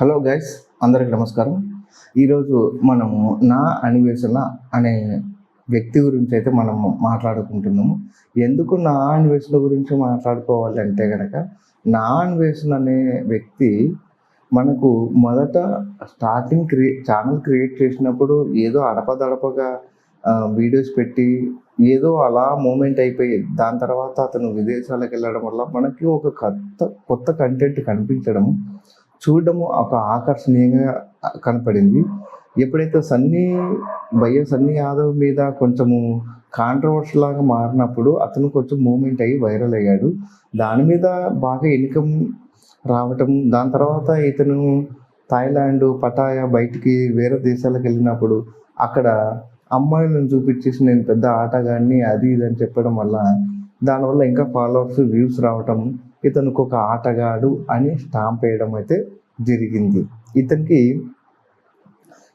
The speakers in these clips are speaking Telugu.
హలో గైస్ అందరికి నమస్కారం. ఈరోజు మనము నా అన్వేషణ అనే వ్యక్తి గురించి అయితే మనము మాట్లాడుకుంటున్నాము. ఎందుకు నా అన్వేషణ గురించి మాట్లాడుకోవాలంటే కనుక నా అన్వేషణ అనే వ్యక్తి మనకు మొదట స్టార్టింగ్ క్రియే ఛానల్ క్రియేట్ చేసినప్పుడు ఏదో అడపదడపగా వీడియోస్ పెట్టి ఏదో అలా మూమెంట్ అయిపోయి దాని తర్వాత అతను విదేశాలకు వెళ్ళడం వల్ల మనకి ఒక కొత్త కొత్త కంటెంట్ కనిపించడం చూడడము ఒక ఆకర్షణీయంగా కనపడింది. ఎప్పుడైతే సన్నీ భయ్య సన్నీ యాదవ్ మీద కొంచెము కాంట్రవర్సీ లాగా మారినప్పుడు అతను కొంచెం మూమెంట్ అయ్యి వైరల్ అయ్యాడు. దాని మీద బాగా ఇన్కమ్ రావటం దాని తర్వాత ఇతను థాయిలాండ్ పటాయా బయటికి వేరే దేశాలకు వెళ్ళినప్పుడు అక్కడ అమ్మాయిలను చూపించేసి నేను పెద్ద ఆటగాడిని అది ఇది అని చెప్పడం వల్ల దానివల్ల ఇంకా ఫాలోవర్స్ వ్యూస్ రావటం ఇతనికి ఒక ఆటగాడు అని స్టాంప్ వేయడం అయితే జరిగింది. ఇతనికి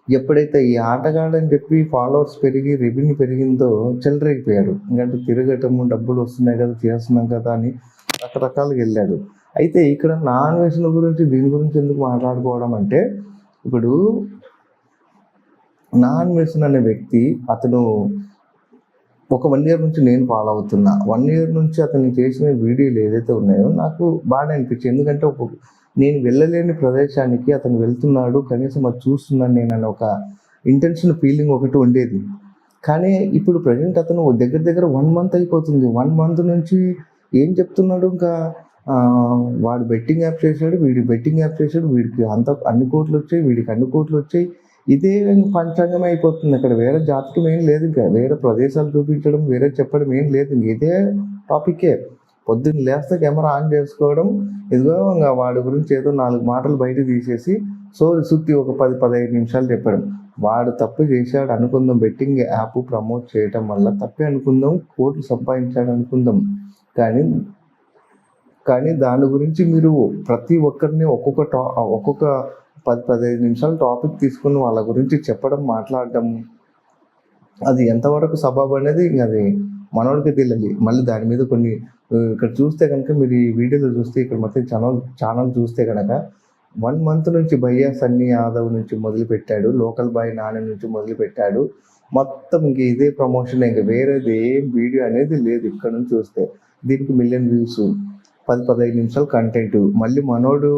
ఎప్పుడైతే ఈ ఆటగాడు అని చెప్పి ఫాలోవర్స్ పెరిగి రెవెన్యూ పెరిగిందో చిల్లరైపోయాడు ఎందుకంటే తిరగటము డబ్బులు వస్తున్నాయి కదా చేస్తున్నాం కదా అని రకరకాలుగా వెళ్ళాడు. అయితే ఇక్కడ నాన్ వెజ్ల గురించి దీని గురించి ఎందుకు మాట్లాడుకోవడం అంటే ఇప్పుడు నాన్ వెజ్ అనే వ్యక్తి అతను ఒక వన్ ఇయర్ నుంచి నేను ఫాలో అవుతున్నా. వన్ ఇయర్ నుంచి అతను చేసిన వీడియోలు ఏదైతే ఉన్నాయో నాకు బాగా అనిపించింది ఎందుకంటే ఒక నేను వెళ్ళలేని ప్రదేశానికి అతను వెళ్తున్నాడు కనీసం అది చూస్తున్నాను నేను అని ఒక ఇంటెన్షన్ ఫీలింగ్ ఒకటి ఉండేది. కానీ ఇప్పుడు ప్రజెంట్ అతను దగ్గర దగ్గర వన్ మంత్ అయిపోతుంది. వన్ మంత్ నుంచి ఏం చెప్తున్నాడు ఇంకా? వాడు బెట్టింగ్ యాప్ చేశాడు వీడి బెట్టింగ్ యాప్ చేశాడు వీడికి అంత అన్ని కోట్లు వచ్చాయి వీడికి అన్ని కోట్లు వచ్చాయి. ఇదే పంచాంగం అయిపోతుంది అక్కడ వేరే జాతకం ఏం లేదు. ఇంకా వేరే ప్రదేశాలు చూపించడం వేరే చెప్పడం ఏం లేదు. ఇంక ఇదే టాపికే. పొద్దున్న లేస్తే కెమెరా ఆన్ చేసుకోవడం. ఇదిగో ఇంకా వాడి గురించి ఏదో నాలుగు మాటలు బయట తీసేసి సో సుత్తి ఒక పది పదహైదు నిమిషాలు చెప్పడం. వాడు తప్పు చేశాడు అనుకుందాం. బెట్టింగ్ యాప్ ప్రమోట్ చేయటం వల్ల తప్పే అనుకుందాం. కోట్లు సంపాదించాడు అనుకుందాం. కానీ కానీ దాని గురించి మీరు ప్రతి ఒక్కరిని ఒక్కొక్క టా ఒక్కొక్క పది పదిహేను నిమిషాలు టాపిక్ తీసుకుని వాళ్ళ గురించి చెప్పడం మాట్లాడడం. అది ఎంతవరకు సబబు అనేది ఇంక అది మనోడికి తెలియాలి. మళ్ళీ దాని మీద కొన్ని ఇక్కడ చూస్తే కనుక మీరు ఈ వీడియోలో చూస్తే ఇక్కడ మొత్తం ఛానల్ ఛానల్ చూస్తే కనుక వన్ మంత్ నుంచి భయ్యా సన్నీ యాదవ్ నుంచి మొదలు పెట్టాడు లోకల్ బాయ్ నాని నుంచి మొదలు పెట్టాడు మొత్తం ఇంక ఇదే ప్రమోషన్ ఇంక వేరేది ఏం వీడియో అనేది లేదు ఇక్కడ నుంచి చూస్తే. దీనికి మిలియన్ వ్యూస్ పది పదహైదు నిమిషాలు కంటెంట్ మళ్ళీ మనోడు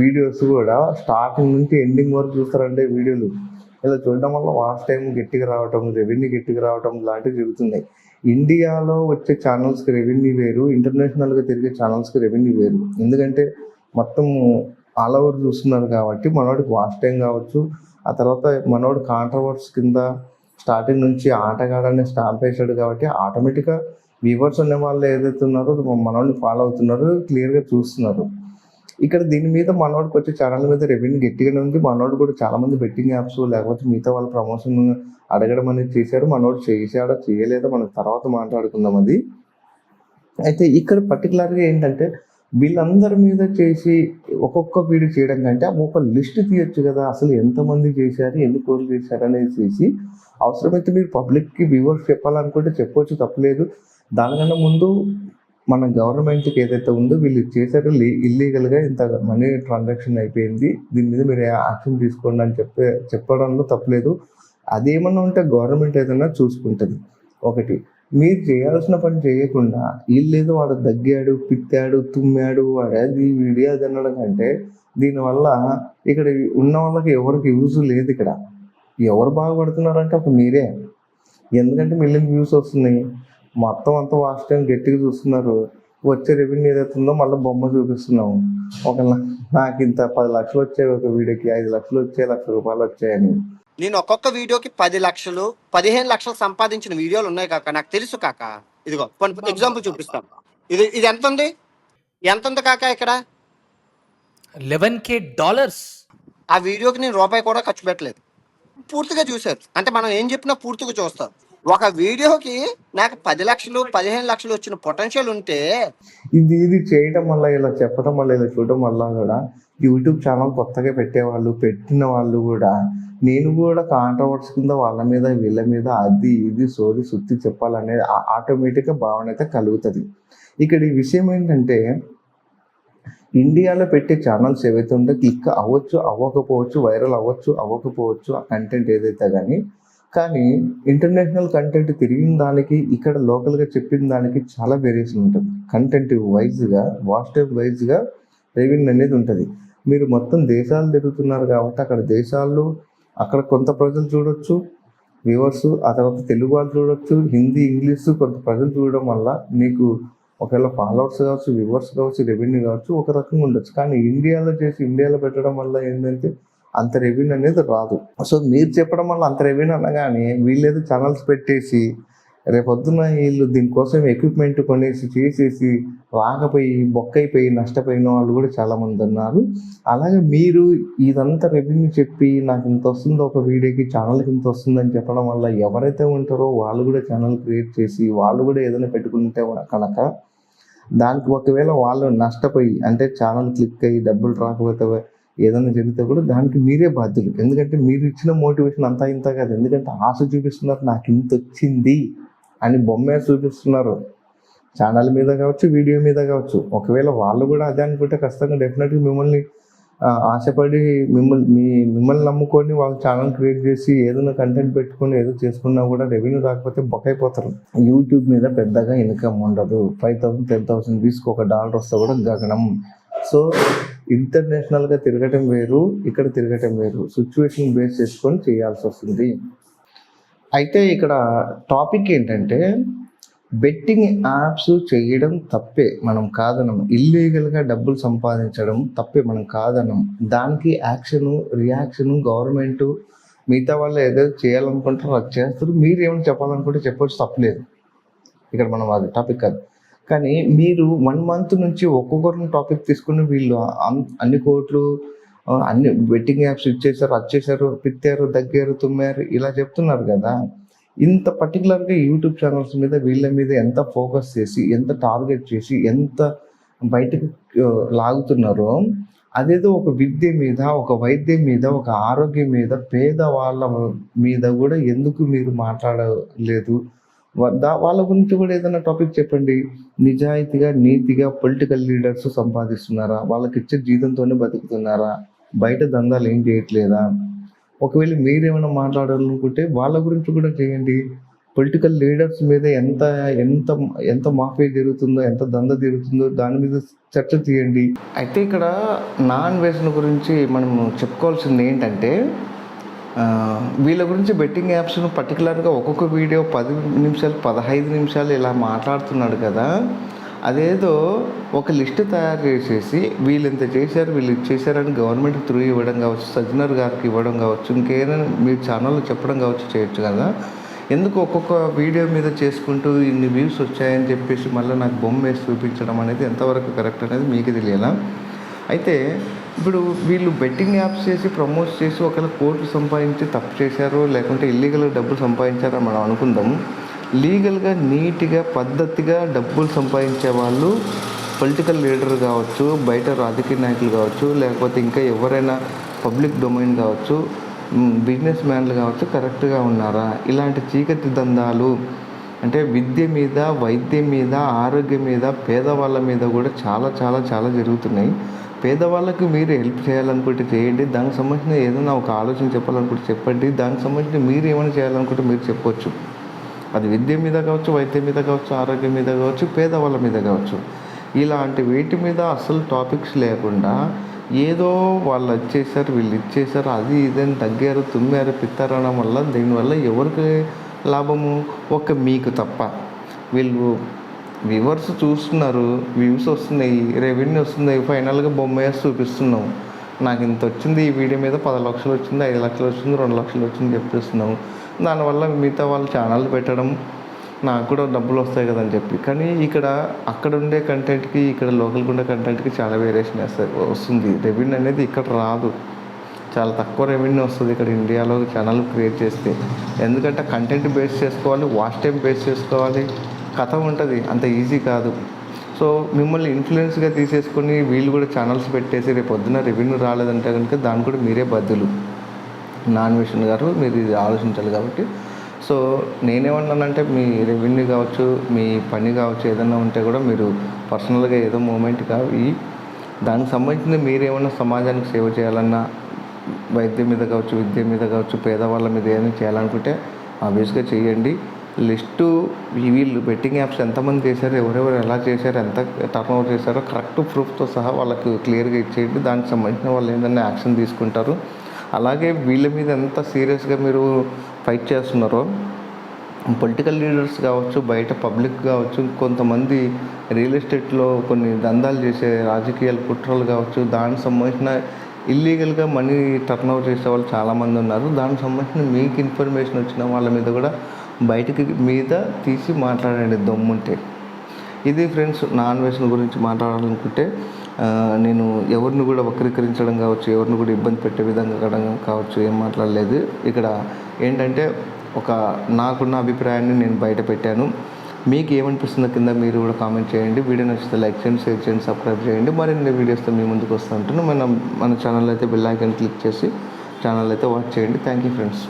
వీడియోస్ కూడా స్టార్టింగ్ నుంచి ఎండింగ్ వరకు చూస్తారంటే వీడియోలు. ఇలా చూడడం వల్ల వాచ్ టైం గట్టిగా రావటం రెవెన్యూ గట్టిగా రావటం లాంటివి జరుగుతున్నాయి. ఇండియాలో వచ్చే ఛానల్స్కి రెవెన్యూ వేరు ఇంటర్నేషనల్గా తిరిగే ఛానల్స్కి రెవెన్యూ వేరు. ఎందుకంటే మొత్తం ఆల్ ఓవర్ చూస్తున్నారు కాబట్టి మనోడికి వాచ్ టైం కావచ్చు ఆ తర్వాత మనోడు కాంట్రవర్స్ కింద స్టార్టింగ్ నుంచి ఆటగాడని స్టాంప్ వేసాడు కాబట్టి ఆటోమేటిక్గా వ్యూవర్స్ ఉన్న వాళ్ళు ఏదైతే ఉన్నారో మనోడిని ఫాలో అవుతున్నారో క్లియర్గా చూస్తున్నారు. ఇక్కడ దీని మీద మనోడికి వచ్చే ఛానల్ మీద రెవెన్యూ గట్టిగానే ఉంది. మనోడు కూడా చాలా మంది బెట్టింగ్ యాప్స్ లేకపోతే మిగతా వాళ్ళ ప్రమోషన్ అడగడం అనేది చేశారు. మనోడు చేశాడో చేయలేదో మనం తర్వాత మాట్లాడుకుందాం అది. అయితే ఇక్కడ పర్టికులర్గా ఏంటంటే వీళ్ళందరి మీద చేసి ఒక్కొక్క వీడియో చేయడం కంటే ఒక లిస్ట్ తీయొచ్చు కదా అసలు ఎంతమంది చేశారు ఎన్ని కోర్లు చేశారు అనేది చేసి అవసరమైతే మీరు పబ్లిక్కి వ్యూవర్స్ చెప్పాలనుకుంటే చెప్పొచ్చు తప్పలేదు. దానికన్నా ముందు మన గవర్నమెంట్కి ఏదైతే ఉందో వీళ్ళు చేశారో ఇల్లీగల్గా ఇంత మనీ ట్రాన్సాక్షన్ అయిపోయింది. దీని మీద మీరు యాక్షన్ తీసుకోండి అని చెప్పే చెప్పడంలో తప్పలేదు అదేమన్నా ఉంటే గవర్నమెంట్ ఏదైనా చూసుకుంటుంది. ఒకటి మీరు చేయాల్సిన పని చేయకుండా వీళ్ళేదో వాడు దగ్గాడు పిత్తాడు తుమ్మాడు వాడు అది వీడి అది అనడం కంటే దీనివల్ల ఇక్కడ ఉన్న వాళ్ళకి ఎవరికి యూజ్ లేదు ఇక్కడ. ఎవరు బాగుపడుతున్నారంటే అప్పుడు మీరే. ఎందుకంటే మిలియన్ వ్యూస్ వస్తున్నాయి. మొత్తం అంతా వాచ్ టైం గట్టిగా చూస్తున్నారు. వచ్చే రెవెన్యూ ఏదైతే ఉందో మళ్ళీ బొమ్మ చూపిస్తున్నాము. ఒక నాకు ఇంత పది లక్షలు వచ్చాయి ఒక వీడియోకి ఐదు లక్షలు వచ్చాయి లక్ష రూపాయలు వచ్చాయని. నేను ఒక్కొక్క వీడియోకి పది లక్షలు పదిహేను లక్షలు సంపాదించిన వీడియోలు ఉన్నాయి కాక. నాకు తెలుసు కాక. ఇదిగో కొన్ని ఎగ్జాంపుల్ చూపిస్తాను ఇది ఇది ఎంత ఉంది ఎంత ఉంది కాక ఇక్కడ? Eleven K dollars. ఆ వీడియోకి నేను రూపాయి కూడా ఖర్చు పెట్టలేదు. పూర్తిగా చూశారు. అంటే మనం ఏం చెప్పినా పూర్తిగా చూస్తాం ఒక వీడియోకి నాకు పది లక్షలు పదిహేను లక్షలు వచ్చిన పొటెన్షియల్ ఉంటే ఇది ఇది చేయటం వల్ల ఇలా చెప్పడం వల్ల ఇలా చూడటం వల్ల కూడా యూట్యూబ్ ఛానల్ కొత్తగా పెట్టేవాళ్ళు పెట్టిన వాళ్ళు కూడా నేను కూడా కాంట్రవర్స్ కింద వాళ్ళ మీద వీళ్ళ మీద అది ఇది సోది సుత్తి చెప్పాలనేది ఆటోమేటిక్గా భావన అయితే కలుగుతుంది. ఇక్కడ ఈ విషయం ఏంటంటే ఇండియాలో పెట్టే ఛానల్స్ ఏవైతే ఉంటే క్లిక్ అవ్వచ్చు అవ్వకపోవచ్చు వైరల్ అవ్వచ్చు అవ్వకపోవచ్చు ఆ కంటెంట్ ఏదైతే కానీ కానీ ఇంటర్నేషనల్ కంటెంట్ తిరిగిన దానికి ఇక్కడ లోకల్గా చెప్పిన దానికి చాలా వేరియేషన్ ఉంటుంది. కంటెంట్ వైజ్గా వాట్సాప్ వైజ్గా రెవెన్యూ అనేది ఉంటుంది. మీరు మొత్తం దేశాలు తిరుగుతున్నారు కాబట్టి అక్కడ దేశాల్లో అక్కడ కొంత ప్రజలు చూడొచ్చు వ్యూవర్స్ ఆ తర్వాత తెలుగు వాళ్ళు చూడొచ్చు హిందీ ఇంగ్లీష్ కొంత ప్రజలు చూడడం వల్ల మీకు ఒకవేళ ఫాలోవర్స్ కావచ్చు వ్యూవర్స్ కావచ్చు రెవెన్యూ కావచ్చు ఒక రకంగా ఉండొచ్చు. కానీ ఇండియాలో చేసి ఇండియాలో పెట్టడం వల్ల ఏంటంటే అంత రెవెన్యూ అనేది రాదు. సో మీరు చెప్పడం వల్ల అంత రెవెన్యూ అనగానే వీళ్ళేదో ఛానల్స్ పెట్టేసి రేపొద్దున వీళ్ళు దీనికోసం ఎక్విప్మెంట్ కొనేసి చేసేసి రాకపోయి బొక్కైపోయి నష్టపోయిన వాళ్ళు కూడా చాలామంది ఉన్నారు. అలాగే మీరు ఇదంతా రెవెన్యూ చెప్పి నాకు ఇంత వస్తుందో ఒక వీడియోకి ఛానల్కి ఇంత వస్తుందని చెప్పడం వల్ల ఎవరైతే ఉంటారో వాళ్ళు కూడా ఛానల్ క్రియేట్ చేసి వాళ్ళు కూడా ఏదైనా పెట్టుకుంటే కనుక దానికి ఒకవేళ వాళ్ళు నష్టపోయి అంటే ఛానల్ క్లిక్ అయ్యి డబ్బులు రాకపోతే ఏదైనా జరిగితే కూడా దానికి మీరే బాధ్యులు. ఎందుకంటే మీరు ఇచ్చిన మోటివేషన్ అంతా ఇంత కాదు. ఎందుకంటే ఆశ చూపిస్తున్నారు నాకు ఇంత వచ్చింది అని బొమ్మే చూపిస్తున్నారు. ఛానల్ మీద కావచ్చు వీడియో మీద కావచ్చు. ఒకవేళ వాళ్ళు కూడా అదే అనుకుంటే ఖచ్చితంగా డెఫినెట్గా మిమ్మల్ని ఆశపడి మిమ్మల్ని మీ మిమ్మల్ని నమ్ముకొని వాళ్ళు ఛానల్ క్రియేట్ చేసి ఏదైనా కంటెంట్ పెట్టుకొని ఏదో చేసుకున్నా కూడా రెవెన్యూ రాకపోతే బొక్కైపోతారు. యూట్యూబ్ మీద పెద్దగా ఇన్కమ్ ఉండదు. ఫైవ్ థౌసండ్ టెన్ థౌసండ్ వీస్కి ఒక డాలర్ వస్తే కూడా గగనం. సో ఇంటర్నేషనల్గా తిరగటం వేరు ఇక్కడ తిరగటం వేరు. సిచ్యువేషన్ బేస్ చేసుకొని చేయాల్సి వస్తుంది. అయితే ఇక్కడ టాపిక్ ఏంటంటే బెట్టింగ్ యాప్స్ చేయడం తప్పే మనం కాదనం. ఇల్లీగల్గా డబ్బులు సంపాదించడం తప్పే మనం కాదనం. దానికి యాక్షన్ రియాక్షన్ గవర్నమెంట్ మిగతా వాళ్ళు ఏదైతే చేయాలనుకుంటారో అది చేస్తారు. మీరు ఏమైనా చెప్పాలనుకుంటే చెప్పొచ్చు తప్పలేదు. ఇక్కడ మనం అది టాపిక్ కాదు. కానీ మీరు వన్ మంత్ నుంచి ఒక్కొక్కరిని టాపిక్ తీసుకుని వీళ్ళు అన్ని కోట్లు అన్ని బెట్టింగ్ యాప్స్ ఇచ్చేసారు వచ్చేసారు పిత్తారు దగ్గారు తుమ్మారు ఇలా చెప్తున్నారు కదా. ఇంత పర్టికులర్గా యూట్యూబ్ ఛానల్స్ మీద వీళ్ళ మీద ఎంత ఫోకస్ చేసి ఎంత టార్గెట్ చేసి ఎంత బయటకు లాగుతున్నారో అదేదో ఒక విద్య మీద ఒక వైద్యం మీద ఒక ఆరోగ్యం మీద పేదవాళ్ళ మీద కూడా ఎందుకు మీరు మాట్లాడలేదు? వాళ్ళ గురించి కూడా ఏదైనా టాపిక్ చెప్పండి. నిజాయితీగా నీతిగా పొలిటికల్ లీడర్స్ సంపాదిస్తున్నారా? వాళ్ళకి ఇచ్చే జీతంతోనే బతుకుతున్నారా? బయట దందాలు ఏం చేయట్లేదా? ఒకవేళ మీరేమైనా మాట్లాడాలనుకుంటే వాళ్ళ గురించి కూడా చేయండి. పొలిటికల్ లీడర్స్ మీద ఎంత ఎంత ఎంత మాఫీ జరుగుతుందో ఎంత దంద జరుగుతుందో దాని మీద చర్చ తీయండి. అయితే ఇక్కడ నాన్ వెజ్ను గురించి మనం చెప్పుకోవాల్సింది ఏంటంటే వీళ్ళ గురించి బెట్టింగ్ యాప్స్ను పర్టికులర్గా ఒక్కొక్క వీడియో పది నిమిషాలు పదహైదు నిమిషాలు ఇలా మాట్లాడుతున్నాడు కదా. అదేదో ఒక లిస్ట్ తయారు చేసేసి వీళ్ళు ఇంత చేశారు వీళ్ళు చేశారని గవర్నమెంట్ త్రూ ఇవ్వడం కావచ్చు సజ్జనర్ గారికి ఇవ్వడం కావచ్చు ఇంకేదైనా మీ ఛానల్లో చెప్పడం కావచ్చు చేయొచ్చు కదా. ఎందుకు ఒక్కొక్క వీడియో మీద చేసుకుంటూ ఇన్ని వ్యూస్ వచ్చాయని చెప్పేసి మళ్ళీ నాకు బొమ్మ వేసి చూపించడం అనేది ఎంతవరకు కరెక్ట్ అనేది మీకు తెలియాలా? అయితే ఇప్పుడు వీళ్ళు బెట్టింగ్ యాప్స్ చేసి ప్రమోట్ చేసి ఒకవేళ కోట్లు సంపాదించి తప్పు చేశారో లేకుంటే ఇల్లీగల్గా డబ్బులు సంపాదించారో మనం అనుకుందాం. లీగల్గా నీట్గా పద్ధతిగా డబ్బులు సంపాదించే వాళ్ళు పొలిటికల్ లీడర్ కావచ్చు బయట రాజకీయ నాయకులు కావచ్చు లేకపోతే ఇంకా ఎవరైనా పబ్లిక్ డొమైన్ కావచ్చు బిజినెస్ మ్యాన్లు కావచ్చు కరెక్ట్గా ఉన్నారా? ఇలాంటి చీకటి దందాలు అంటే విద్య మీద వైద్యం మీద ఆరోగ్యం మీద పేదవాళ్ళ మీద కూడా చాలా చాలా చాలా జరుగుతున్నాయి. పేదవాళ్ళకి మీరు హెల్ప్ చేయాలనుకుంటే చేయండి. దానికి సంబంధించిన ఏదైనా ఒక ఆలోచన చెప్పాలనుకుంటే చెప్పండి. దానికి సంబంధించిన మీరు ఏమైనా చేయాలనుకుంటే మీరు చెప్పొచ్చు. అది విద్య మీద కావచ్చు వైద్యం మీద కావచ్చు ఆరోగ్యం మీద కావచ్చు పేదవాళ్ళ మీద కావచ్చు. ఇలాంటి వేటి మీద అసలు టాపిక్స్ లేకుండా ఏదో వాళ్ళు వచ్చేసారు వీళ్ళు ఇచ్చేసారు అది ఇదని తగ్గారు తుమ్మారు పిత్తారనడం వల్ల దీనివల్ల ఎవరికి లాభము ఒక మీకు తప్ప. వీళ్ళు వ్యూవర్స్ చూస్తున్నారు వ్యూస్ వస్తున్నాయి రెవెన్యూ వస్తున్నాయి ఫైనల్గా బొమ్మ వేసి చూపిస్తున్నాం. నాకు ఇంత వచ్చింది ఈ వీడియో మీద పది లక్షలు వచ్చింది ఐదు లక్షలు వచ్చింది రెండు లక్షలు వచ్చింది చెప్పిస్తున్నాం. దానివల్ల మిగతా వాళ్ళు ఛానల్ పెట్టడం నాకు కూడా డబ్బులు వస్తాయి కదని చెప్పి. కానీ ఇక్కడ అక్కడ ఉండే కంటెంట్కి ఇక్కడ లోకల్గా ఉండే కంటెంట్కి చాలా వేరియేషన్ వేస్తాయి వస్తుంది. రెవెన్యూ అనేది ఇక్కడ రాదు. చాలా తక్కువ రెవెన్యూ వస్తుంది ఇక్కడ ఇండియాలో ఛానల్ క్రియేట్ చేస్తే. ఎందుకంటే కంటెంట్ బేస్ చేసుకోవాలి వాచ్ టైం బేస్ చేసుకోవాలి. కథ ఉంటుంది అంత ఈజీ కాదు. సో మిమ్మల్ని ఇన్ఫ్లుయెన్స్గా తీసేసుకొని వీళ్ళు కూడా ఛానల్స్ పెట్టేసి రేపు పొద్దున రెవెన్యూ రాలేదంటే కనుక దానికి కూడా మీరే బద్దులు. నాన్ విషన్ గారు మీరు ఇది ఆలోచించాలి కాబట్టి. సో నేనేమన్నానంటే మీ రెవెన్యూ కావచ్చు మీ పని కావచ్చు ఏదైనా ఉంటే కూడా మీరు పర్సనల్గా ఏదో మూమెంట్ కావి దానికి సంబంధించిన మీరేమైనా సమాజానికి సేవ చేయాలన్నా వైద్యం మీద కావచ్చు విద్య మీద కావచ్చు పేదవాళ్ళ మీద ఏమైనా చేయాలనుకుంటే ఆబ్వియస్గా చేయండి. లిస్టు వీళ్ళు బెట్టింగ్ యాప్స్ ఎంతమంది చేశారు ఎవరెవరు ఎలా చేశారు ఎంత టర్న్ ఓవర్ చేశారో కరెక్ట్ ప్రూఫ్తో సహా వాళ్ళకు క్లియర్గా ఇచ్చేయండి. దానికి సంబంధించిన వాళ్ళు ఏంటంటే యాక్షన్ తీసుకుంటారు. అలాగే వీళ్ళ మీద ఎంత సీరియస్గా మీరు ఫైట్ చేస్తున్నారో పొలిటికల్ లీడర్స్ కావచ్చు బయట పబ్లిక్ కావచ్చు కొంతమంది రియల్ ఎస్టేట్లో కొన్ని దందాలు చేసే రాజకీయాల కుట్రలు కావచ్చు దానికి సంబంధించిన ఇల్లీగల్గా మనీ టర్న్ ఓవర్ చేసే వాళ్ళు చాలామంది ఉన్నారు. దానికి సంబంధించిన మీకు ఇన్ఫర్మేషన్ వచ్చిన వాళ్ళ మీద కూడా బయటికి మీద తీసి మాట్లాడండి దమ్ముంటే. ఇది ఫ్రెండ్స్ నాన్ వెజ్ని గురించి మాట్లాడాలనుకుంటే నేను ఎవరిని కూడా వక్రీకరించడం కావచ్చు ఎవరిని కూడా ఇబ్బంది పెట్టే విధంగా కావచ్చు ఏం మాట్లాడలేదు. ఇక్కడ ఏంటంటే ఒక నాకున్న అభిప్రాయాన్ని నేను బయట పెట్టాను. మీకు ఏమనిపిస్తుందో కింద మీరు కూడా కామెంట్ చేయండి. వీడియో నచ్చితే లైక్ చేయండి షేర్ చేయండి సబ్స్క్రైబ్ చేయండి. మరిన్ని వీడియోస్తో మీ ముందుకు వస్తూ ఉంటాను మన మన ఛానల్ అయితే బెల్ ఐకన్ క్లిక్ చేసి ఛానల్ అయితే వాచ్ చేయండి. Thank you friends